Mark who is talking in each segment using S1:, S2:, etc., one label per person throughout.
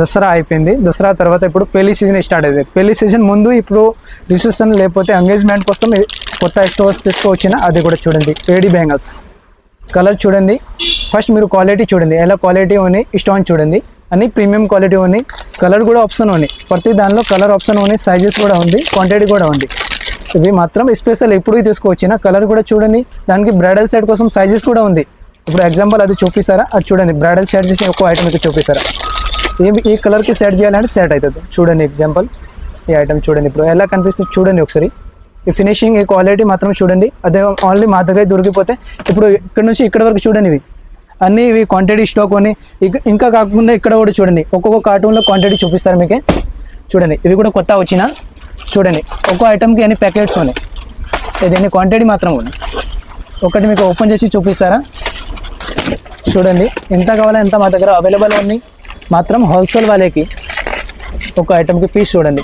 S1: దసరా అయిపోయింది. దసరా తర్వాత ఇప్పుడు పెళ్ళి సీజన్ స్టార్ట్ అయింది. పెళ్ళి సీజన్ ముందు ఇప్పుడు రిసెప్షన్ లేకపోతే ఎంగేజ్మెంట్ కోసం కొత్త స్టోర్స్ తీసుకొచ్చిన అది కూడా చూడండి. ఏడి బ్యాంగిల్స్ కలర్ చూడండి. ఫస్ట్ మీరు క్వాలిటీ చూడండి. ఎలా క్వాలిటీ ఉన్నాయి? స్టోన్ చూడండి. అన్ని ప్రీమియం క్వాలిటీ ఉన్నాయి. కలర్ కూడా ఆప్షన్ ఉన్నాయి. ప్రతి దానిలో కలర్ ఆప్షన్ ఉన్నాయి. సైజెస్ కూడా ఉంది. క్వాంటిటీ కూడా ఉంది. ఇవి మాత్రం స్పెషల్ ఎప్పుడు తీసుకొచ్చిన కలర్ కూడా చూడండి. దానికి బ్రైడల్ సెట్ కోసం సైజెస్ కూడా ఉంది. ఇప్పుడు ఎగ్జాంపుల్ అది చూపిస్తారా? అది చూడండి. బ్రైడల్ సెట్ చేసి ఒక్కో ఐటమ్ అయితే చూపిస్తారా? ఈ ఈ కలర్కి సెట్ చేయాలంటే సెట్ అవుతుంది చూడండి ఎగ్జాంపుల్ ఈ ఐటమ్ చూడండి ఇప్పుడు ఎలా కనిపిస్తుంది చూడండి ఒకసారి. ఈ ఫినిషింగ్ ఈ క్వాలిటీ మాత్రం చూడండి. అదే ఓన్లీ మా దగ్గర దొరికిపోతే ఇప్పుడు ఇక్కడ నుంచి ఇక్కడ వరకు చూడండి ఇవి. అన్నీ ఇవి క్వాంటిటీ స్టాక్ అని. ఇంకా కాకుండా ఇక్కడ కూడా చూడండి. ఒక్కొక్క కార్టూన్లో క్వాంటిటీ చూపిస్తారు మీకే. చూడండి. ఇవి కూడా కొత్త వచ్చిన చూడండి. ఒక్కో ఐటమ్కి అన్ని ప్యాకెట్స్ ఉన్నాయి? ఇది అన్ని క్వాంటిటీ మాత్రం ఉన్నాయి? ఒకటి మీకు ఓపెన్ చేసి చూపిస్తారా? చూడండి. ఎంత కావాలో ఎంత మా దగ్గర అవైలబుల్ ఉంది మాత్రం హోల్సేల్ వాళ్ళకి ఒక ఐటమ్కి పీస్ చూడండి.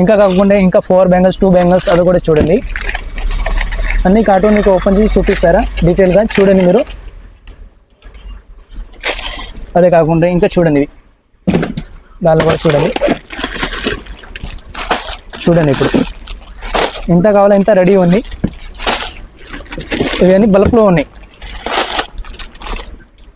S1: ఇంకా కాకుండా ఇంకా ఫోర్ బ్యాంగిల్స్ టూ బ్యాంగిల్స్ అది కూడా చూడండి. అన్ని కార్టూన్ మీకు ఓపెన్ చేసి చూపిస్తారా? డీటెయిల్గా చూడండి మీరు. అదే కాకుండా ఇంకా చూడండి. ఇవి దానిలో కూడా చూడండి. చూడండి ఇప్పుడు. ఎంత కావాలో ఎంత రెడీ ఉంది. ఇవన్నీ బల్క్లో ఉన్నాయి.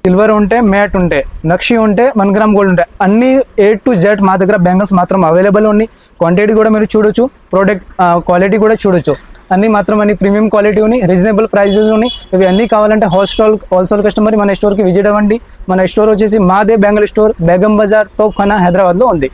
S1: సిల్వర్ ఉంటే మ్యాట్ ఉంటే నక్షి ఉంటే వన్ గ్రామ్ గోల్డ్ ఉంటాయి అన్ని ఏ టు జెడ్ మా దగ్గర బ్యాంగిల్స్ మాత్రం అవైలబుల్ ఉన్నాయి. క్వాంటిటీ కూడా మీరు చూడొచ్చు ప్రోడక్ట్ క్వాలిటీ కూడా చూడొచ్చు. అన్ని మాత్రం అన్ని ప్రీమియం క్వాలిటీ ఉన్నాయి రీజనబుల్ ప్రైజెస్ ఉన్నాయి. ఇవి అన్ని కావాలంటే హోల్సేల్ హోల్సేల్ కస్టమర్ మన స్టోర్కి విజిట్ అవ్వండి. మన స్టోర్ వచ్చేసి మాదే బెంగళూరు స్టోర్ బేగం బజార్ తోప్ఖానా హైదరాబాద్లో ఉంది.